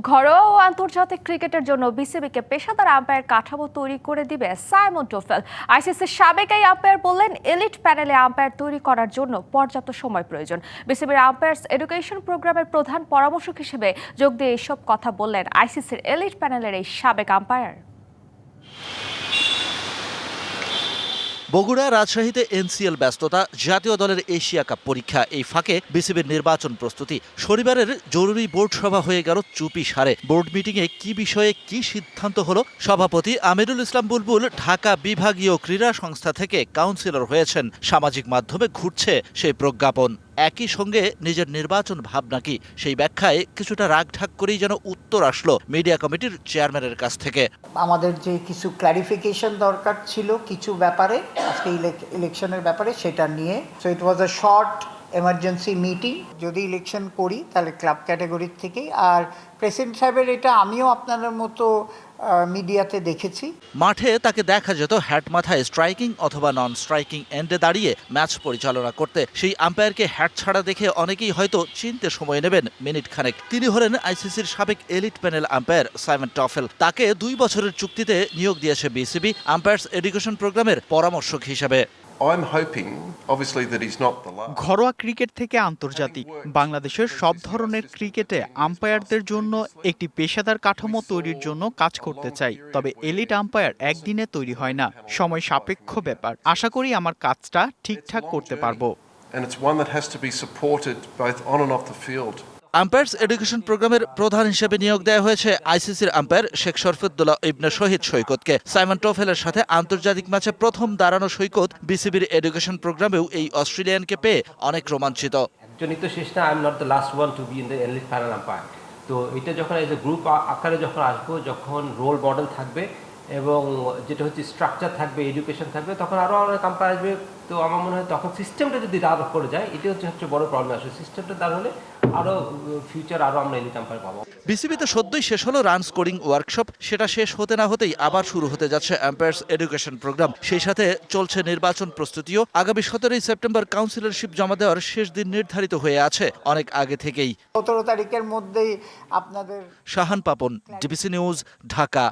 ঘরোয়া ও আন্তর্জাতিক ক্রিকেটের জন্য বিসিবিকে পেশাদার আম্পায়ার কাঠামো তৈরি করে দিবে সাইমন টোফেল। আইসিসির সাবেক এই আম্পায়ার বললেন, এলিট প্যানেলে আম্পায়ার তৈরি করার জন্য পর্যাপ্ত সময় প্রয়োজন। বিসিবির আম্পায়ার্স এডুকেশন প্রোগ্রামের প্রধান পরামর্শক হিসেবে যোগ দিয়ে এসব কথা বললেন আইসিসির এলিট প্যানেলের এই সাবেক আম্পায়ার। বগুড়া রাজশাহীতে এনসিএল ব্যস্ততা, জাতীয় দলের এশিয়া কাপ পরীক্ষা। এই ফাঁকে বিসিবির নির্বাচন প্রস্তুতি। শনিবারের জরুরি বোর্ড সভা হয়ে গেল চুপি সারে। বোর্ড মিটিংয়ে কি বিষয়ে কি সিদ্ধান্ত হল? সভাপতি আমিরুল ইসলাম বুলবুল ঢাকা বিভাগীয় ক্রীড়া সংস্থা থেকে কাউন্সিলর হয়েছেন। সামাজিক মাধ্যমে ঘুরছে সেই প্রজ্ঞাপন। একই সঙ্গে নিজের নির্বাচন ভাবনা কি? সেই ব্যাখ্যায় কিছুটা রাগঢাক করেই যেন উত্তর আসলো মিডিয়া কমিটির চেয়ারম্যানের কাছ থেকে। আমাদের যে কিছু ক্ল্যারিফিকেশন দরকার ছিল কিছু ব্যাপারে, আজকে ইলেকশনের ব্যাপারে, সেটা নিয়ে। So it was a short emergency meeting যদি ইলেকশন করি, তাহলে ক্লাব ক্যাটাগরির থেকেই। আর প্রেসিডেন্ট সাহেবের এটা আমিও আপনাদের মতো মিডিয়াতে দেখেছি। মাঠে তাকে দেখা যেত হ্যাট মাথায় স্ট্রাইকিং অথবা নন স্ট্রাইকিং এন্ডে দাঁড়িয়ে ম্যাচ পরিচালনা করতে। সেই আম্পায়ারকে হ্যাট ছাড়া দেখে অনেকেই হয়তো চিনতে সময় নেবেন মিনিট খানেক। তিনি হলেন আইসিসির সাবেক elite panel umpire Simon Taufel তাকে দুই বছরের চুক্তিতে নিয়োগ দিয়েছে বিসিবি আম্পায়ার্স এডুকেশন প্রোগ্রামের পরামর্শক হিসেবে। I'm hoping, obviously, that he's not the last. ঘরোয়া ক্রিকেট থেকে আন্তর্জাতিক বাংলাদেশের সব ধরনের ক্রিকেটে আম্পায়ারদের জন্য একটি পেশাদার কাঠামো তৈরির জন্য কাজ করতে চাই তবে এলিট আম্পায়ার একদিনে তৈরি হয় না সময় সাপেক্ষ ব্যাপার আশা করি আমার কাজটা ঠিকঠাক করতে পারব And it's one that has to be supported both on and off the field. Umpires education প্রোগ্রামের প্রধান হিসেবে নিয়োগ দেওয়া হয়েছে আইসিসির আম্পায়ার শেখ শরফুদ্দোল্লাহ ইবনে শহীদ সৈকতকে। সাইমন টোফেলের সাথে আন্তর্জাতিক ম্যাচে প্রথম দাঁড়ানো সৈকত বিসিবির এডুকেশন প্রোগ্রামেও এই অস্ট্রেলিয়ানকে পেয়ে অনেক রোমাঞ্চিত। তো টু তো এটা যখন এজ এ গ্রুপ আকারে যখন আসব, যখন রোল মডেল থাকবে এবং যেটা হচ্ছে স্ট্রাকচার থাকবে এডুকেশন থাকবে, তখন আরও অনেক আম্পায়ার আসবে। তো আমার মনে হয় তখন সিস্টেমটা যদি দাঁড় করে যায় এটা হচ্ছে হচ্ছে বড় প্রবলেম আসবে সিস্টেমটা দাঁড় হলে আরও ফিউচার আরও আমরা এলিট আম্পায়ার পাবো। বিসিবিতে সদ্যই শেষ হলো রান স্কোরিং ওয়ার্কশপ সেটা শেষ হতে না হতেই আবার শুরু হতে যাচ্ছে আম্পায়ার্স এডুকেশন প্রোগ্রাম সেই সাথে চলছে নির্বাচন প্রস্তুতিও। আগামী সতেরোই সেপ্টেম্বর কাউন্সিলরশিপ জমা দেওয়ার শেষ দিন নির্ধারিত হয়ে আছে অনেক আগে থেকেই। সতেরো তারিখের মধ্যেই আপনাদের শাহান পাপন ডিবিসি নিউজ ঢাকা।